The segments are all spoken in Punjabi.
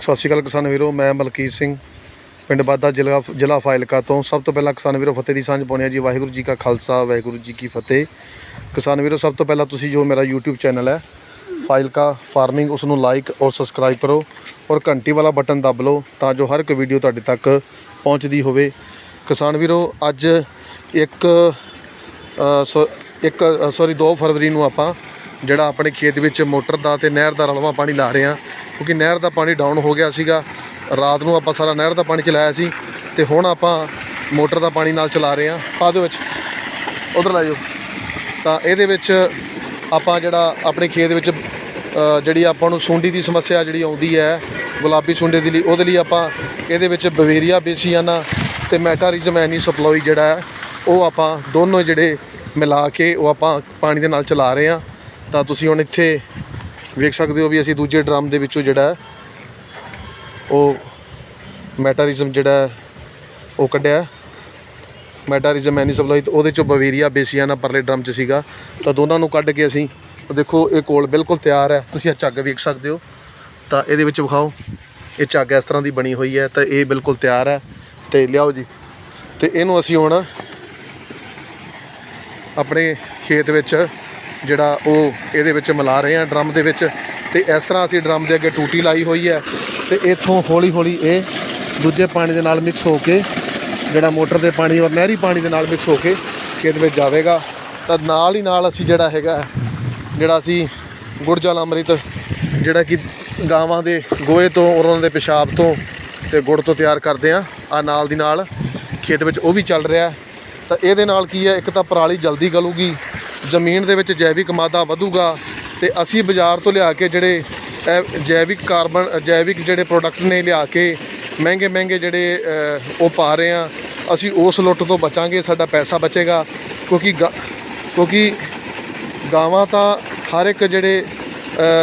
ਸਤਿ ਸ਼੍ਰੀ ਅਕਾਲ ਕਿਸਾਨ ਵੀਰੋ, ਮੈਂ ਮਲਕੀਤ ਸਿੰਘ, ਪਿੰਡ ਬਾਦਾ ਜ਼ਿਲ੍ਹਾ ਜ਼ਿਲ੍ਹਾ ਫਾਇਲਕਾ ਤੋਂ। ਸਭ ਤੋਂ ਪਹਿਲਾਂ ਕਿਸਾਨ ਵੀਰੋ, ਫਤਿਹ ਦੀ ਸਾਂਝ ਪਾਉਣੀ ਹੈ ਜੀ। ਵਾਹਿਗੁਰੂ ਜੀ ਕਾ ਖਾਲਸਾ, ਵਾਹਿਗੁਰੂ ਜੀ ਕੀ ਫਤਿਹ। ਕਿਸਾਨ ਵੀਰੋ, ਸਭ ਤੋਂ ਪਹਿਲਾਂ ਤੁਸੀਂ ਜੋ ਮੇਰਾ YouTube ਚੈਨਲ ਹੈ ਫਾਇਲਕਾ ਫਾਰਮਿੰਗ ਉਸ ਨੂੰ ਲਾਈਕ ਔਰ ਸਬਸਕ੍ਰਾਈਬ ਕਰੋ ਔਰ ਘੰਟੀ ਵਾਲਾ ਬਟਨ ਦੱਬ ਲਓ ਤਾਂ ਜੋ ਹਰ ਇੱਕ ਵੀਡੀਓ ਤੁਹਾਡੇ ਤੱਕ ਪਹੁੰਚਦੀ ਹੋਵੇ। ਕਿਸਾਨ ਵੀਰੋ, ਅੱਜ ਇੱਕ ਸੋ, ਇੱਕ ਸੌਰੀ 2 ਫਰਵਰੀ ਨੂੰ ਆਪਾਂ ਜਿਹੜਾ ਆਪਣੇ ਖੇਤ ਵਿੱਚ ਮੋਟਰ ਦਾ ਤੇ ਨਹਿਰ ਦਾ ਰਲਵਾ ਪਾਣੀ ਲਾ ਰਹੇ ਹਾਂ। ਕਿਉਂਕਿ ਨਹਿਰ ਦਾ ਪਾਣੀ ਡਾਊਨ ਹੋ ਗਿਆ ਸੀਗਾ। ਰਾਤ ਨੂੰ ਆਪਾਂ ਸਾਰਾ ਨਹਿਰ ਦਾ ਪਾਣੀ ਚਲਾਇਆ ਸੀ ਤੇ ਹੁਣ ਆਪਾਂ ਮੋਟਰ ਦਾ ਪਾਣੀ ਨਾਲ ਚਲਾ ਰਹੇ ਹਾਂ। ਪਾ ਦਿਓ ਵਿੱਚ, ਉਧਰ ਲੈ ਜਾਓ। ਤਾਂ ਇਹਦੇ ਵਿੱਚ ਆਪਾਂ ਜਿਹੜਾ ਆਪਣੇ ਖੇਤ ਵਿੱਚ ਜਿਹੜੀ ਆਪਾਂ ਨੂੰ ਸੁੰਡੀ ਦੀ ਸਮੱਸਿਆ ਜਿਹੜੀ ਆਉਂਦੀ ਹੈ, ਗੁਲਾਬੀ ਸੁੰਡੇ ਦੇ ਲਈ, ਉਹਦੇ ਲਈ ਆਪਾਂ ਇਹਦੇ ਵਿੱਚ ਬਵੇਰੀਆ ਬੇਸੀਆਨਾ ਤੇ ਮੈਟਾਰਿਜ਼ਮ ਐਨੀ ਸਪਲਾਈ ਜਿਹੜਾ ਉਹ ਆਪਾਂ ਦੋਨੋਂ ਜਿਹੜੇ ਮਿਲਾ ਕੇ ਉਹ ਆਪਾਂ ਪਾਣੀ ਦੇ ਨਾਲ ਚਲਾ ਰਹੇ ਹਾਂ। ਤਾਂ ਤੁਸੀਂ ਹੁਣ ਇੱਥੇ ਵੇਖ ਸਕਦੇ ਹੋ ਵੀ ਅਸੀਂ ਦੂਜੇ ਡਰਮ ਦੇ ਵਿੱਚੋਂ ਜਿਹੜਾ ਉਹ ਮੈਟਾਰਿਜ਼ਮ ਜਿਹੜਾ ਉਹ ਕੱਢਿਆ ਮੈਟਾਰਿਜ਼ਮ ਐਨੀ ਸਪਲਾਈ ਉਹਦੇ ਚੋਂ ਬਵੇਰੀਆ ਬੇਸੀਆਨਾ ਪਰਲੇ ਡਰਮ 'ਚ ਸੀਗਾ। ਤਾਂ ਦੋਨਾਂ ਨੂੰ ਕੱਢ ਕੇ ਅਸੀਂ ਦੇਖੋ, ਇਹ ਕੋਲ ਬਿਲਕੁਲ ਤਿਆਰ ਹੈ। ਤੁਸੀਂ ਇਹ ਝੱਗ ਵੇਖ ਸਕਦੇ ਹੋ। ਤਾਂ ਇਹਦੇ ਵਿੱਚ ਵਿਖਾਓ, ਇਹ ਝੱਗ ਇਸ ਤਰ੍ਹਾਂ ਦੀ ਬਣੀ ਹੋਈ ਹੈ, ਤਾਂ ਇਹ ਬਿਲਕੁਲ ਤਿਆਰ ਹੈ। ਤੇ ਲਿਆਓ ਜੀ। ਤੇ ਇਹਨੂੰ ਅਸੀਂ ਹੁਣ ਆਪਣੇ ਖੇਤ ਵਿੱਚ ਜਿਹੜਾ ਉਹ ਇਹਦੇ ਵਿੱਚ ਮਿਲਾ ਰਹੇ ਹਾਂ ਡਰਮ ਦੇ ਵਿੱਚ। ਤੇ ਇਸ ਤਰ੍ਹਾਂ ਅਸੀਂ ਡਰਮ ਦੇ ਅੱਗੇ ਟੂਟੀ ਲਾਈ ਹੋਈ ਹੈ ਤੇ ਇੱਥੋਂ ਹੌਲੀ ਹੌਲੀ ਇਹ ਦੂਜੇ ਪਾਣੀ ਦੇ ਨਾਲ ਮਿਕਸ ਹੋ ਕੇ, ਜਿਹੜਾ ਮੋਟਰ ਦੇ ਪਾਣੀ ਔਰ ਨਹਿਰੀ ਪਾਣੀ ਦੇ ਨਾਲ ਮਿਕਸ ਹੋ ਕੇ ਖੇਤ ਵਿੱਚ ਜਾਵੇਗਾ। ਤਾਂ ਨਾਲ ਹੀ ਨਾਲ ਅਸੀਂ ਜਿਹੜਾ ਹੈਗਾ, ਜਿਹੜਾ ਅਸੀਂ ਗੁੜ ਜਲ ਅੰਮ੍ਰਿਤ, ਜਿਹੜਾ ਕਿ ਗਾਵਾਂ ਦੇ ਗੋਹੇ ਤੋਂ ਔਰ ਉਹਨਾਂ ਦੇ ਪਿਸ਼ਾਬ ਤੋਂ ਤੇ ਗੁੜ ਤੋਂ ਤਿਆਰ ਕਰਦੇ ਆ ਆ ਨਾਲ ਦੀ ਨਾਲ ਖੇਤ ਵਿੱਚ ਉਹ ਵੀ ਚੱਲ ਰਿਹਾ। ਤਾਂ ਇਹਦੇ ਨਾਲ ਕੀ ਹੈ, ਇੱਕ ਤਾਂ ਪਰਾਲੀ ਜਲਦੀ ਗਲੂਗੀ ਜ਼ਮੀਨ ਦੇ ਵਿੱਚ ਜੈਵਿਕ ਮਾਦਾ ਵਧੂਗਾ ਤੇ ਅਸੀਂ ਬਾਜ਼ਾਰ ਤੋਂ ਲਿਆ ਕੇ ਜਿਹੜੇ ਇਹ ਜੈਵਿਕ ਕਾਰਬਨ ਜੈਵਿਕ ਜਿਹੜੇ ਪ੍ਰੋਡਕਟ ਨੇ ਲਿਆ ਕੇ ਮਹਿੰਗੇ ਮਹਿੰਗੇ ਜਿਹੜੇ ਉਹ ਪਾ ਰਹੇ ਆ ਅਸੀਂ ਉਸ ਲੁੱਟ ਤੋਂ ਬਚਾਂਗੇ, ਸਾਡਾ ਪੈਸਾ ਬਚੇਗਾ। ਕਿਉਂਕਿ ਗਾ- ਕਿਉਂਕਿ ਗਾਵਾਂ ਤਾਂ ਹਰ ਇੱਕ ਜਿਹੜੇ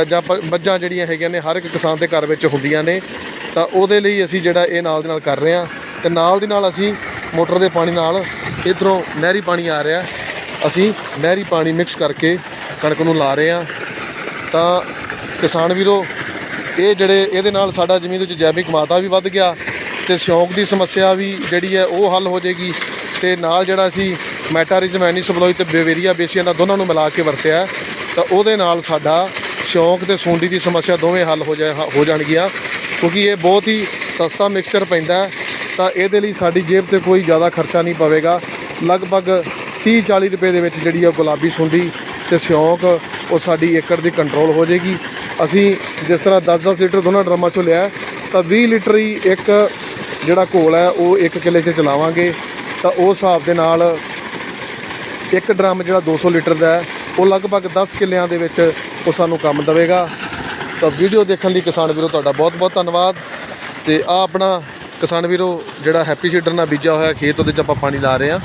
ਜਾਂ ਪ- ਮੱਝਾਂ ਜਿਹੜੀਆਂ ਹੈਗੀਆਂ ਨੇ, ਹਰ ਇੱਕ ਕਿਸਾਨ ਦੇ ਘਰ ਵਿੱਚ ਹੁੰਦੀਆਂ ਨੇ, ਤਾਂ ਉਹਦੇ ਲਈ ਅਸੀਂ ਜਿਹੜਾ ਇਹ ਨਾਲ ਦੇ ਨਾਲ ਕਰ ਰਹੇ ਹਾਂ। ਤੇ ਨਾਲ ਦੀ ਨਾਲ ਅਸੀਂ ਮੋਟਰ ਦੇ ਪਾਣੀ ਨਾਲ ਇਧਰੋਂ ਨਹਿਰੀ ਪਾਣੀ ਆ ਰਿਹਾ। ਅਸੀਂ ਨਹਿਰੀ ਪਾਣੀ ਮਿਕਸ ਕਰਕੇ ਕਣਕ ਨੂੰ ਲਾ ਰਹੇ ਹਾਂ। ਤਾਂ ਕਿਸਾਨ ਵੀਰੋ, ਇਹ ਜਿਹੜੇ ਇਹਦੇ ਨਾਲ ਸਾਡਾ ਜ਼ਮੀਨ ਵਿੱਚ ਜੈਵਿਕ ਮਾਤਾ ਵੀ ਵੱਧ ਗਿਆ ਤੇ ਸਿਉਂਕ ਦੀ ਸਮੱਸਿਆ ਵੀ ਜਿਹੜੀ ਹੈ ਉਹ ਹੱਲ ਹੋ ਜਾਏਗੀ ਤੇ ਨਾਲ ਜਿਹੜਾ ਅਸੀਂ ਮੈਟਾਰਿਜ਼ਮ ਐਨੀ ਸਪਲੋਈ ਤੇ ਬੇਵੇਰੀਆ ਬੇਸੀਆਂ ਦਾ ਦੋਨਾਂ ਨੂੰ ਮਿਲਾ ਕੇ ਵਰਤਿਆ, ਤਾਂ ਉਹਦੇ ਨਾਲ ਸਾਡਾ ਸਿਉਂਕ ਤੇ ਸੁੰਡੀ ਦੀ ਸਮੱਸਿਆ ਦੋਵੇਂ ਹੱਲ ਹੋ ਜਾ ਹੋ ਜਾਣਗੀਆਂ, ਕਿਉਂਕਿ ਇਹ ਬਹੁਤ ਹੀ ਸਸਤਾ ਮਿਕਸਚਰ ਪੈਂਦਾ ਤਾਂ ਇਹਦੇ ਲਈ ਸਾਡੀ ਜੇਬ ਤੇ ਕੋਈ ਜ਼ਿਆਦਾ ਖਰਚਾ ਨਹੀਂ ਪਵੇਗਾ। ਲਗਭਗ 30 40 ਰੁਪਏ ਦੇ ਵਿੱਚ ਜਿਹੜੀ ਆ ਗੁਲਾਬੀ ਸੁੰਡੀ ਤੇ ਸਿਉਂਕ, ਉਹ ਸਾਡੀ ਏਕੜ ਦੀ ਕੰਟਰੋਲ ਹੋ ਜਾਏਗੀ। ਅਸੀਂ ਜਿਸ ਤਰ੍ਹਾਂ 10-10 ਲੀਟਰ ਦੋਨਾਂ ਡਰਮਾਂ ਚੋਂ ਲਿਆ, ਤਾਂ 20 ਲੀਟਰ ਹੀ ਇੱਕ ਜਿਹੜਾ ਘੋਲ ਹੈ, ਉਹ ਇੱਕ ਕਿੱਲੇ 'ਚ ਚਲਾਵਾਂਗੇ। ਤਾਂ ਉਸ ਹਿਸਾਬ ਦੇ ਨਾਲ ਇੱਕ ਡਰਮ ਜਿਹੜਾ 200 ਲੀਟਰ ਦਾ ਹੈ, ਉਹ ਲਗਭਗ 10 ਕਿੱਲਿਆਂ ਦੇ ਵਿੱਚ ਉਹ ਸਾਨੂੰ ਕੰਮ ਦੇਵੇਗਾ। ਤਾਂ ਵੀਡੀਓ ਦੇਖਣ ਲਈ ਕਿਸਾਨ ਵੀਰੋ, ਤੁਹਾਡਾ ਬਹੁਤ-ਬਹੁਤ ਧੰਨਵਾਦ। ਤੇ ਆ ਆਪਣਾ ਕਿਸਾਨ ਵੀਰੋ, ਜਿਹੜਾ ਹੈਪੀ ਸੀਡਰ ਨਾਲ ਬੀਜਿਆ ਹੋਇਆ ਖੇਤ, ਉਹਦੇ 'ਚ ਆਪਾਂ ਪਾਣੀ ਲਾ ਰਹੇ ਹਾਂ।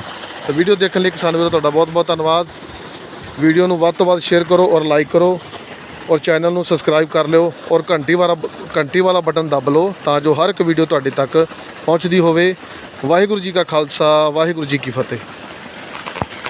ਤਾਂ ਵੀਡੀਓ ਦੇਖਣ ਲਈ ਕਿਸਾਨ ਵੀਰੋ ਤੁਹਾਡਾ ਬਹੁਤ-ਬਹੁਤ ਧੰਨਵਾਦ। ਵੀਡੀਓ ਨੂੰ ਵੱਧ ਤੋਂ ਵੱਧ ਸ਼ੇਅਰ ਕਰੋ ਔਰ ਲਾਈਕ ਕਰੋ ਔਰ ਚੈਨਲ ਨੂੰ ਸਬਸਕ੍ਰਾਈਬ ਕਰ ਲਿਓ ਔਰ ਘੰਟੀ ਵਾਲਾ ਘੰਟੀ ਵਾਲਾ ਬਟਨ ਦੱਬ ਲਓ ਤਾਂ ਜੋ ਹਰ ਇੱਕ ਵੀਡੀਓ ਤੁਹਾਡੇ ਤੱਕ ਪਹੁੰਚਦੀ ਹੋਵੇ। ਵਾਹਿਗੁਰੂ ਜੀ ਕਾ ਖਾਲਸਾ, ਵਾਹਿਗੁਰੂ ਜੀ ਕੀ ਫਤਿਹ।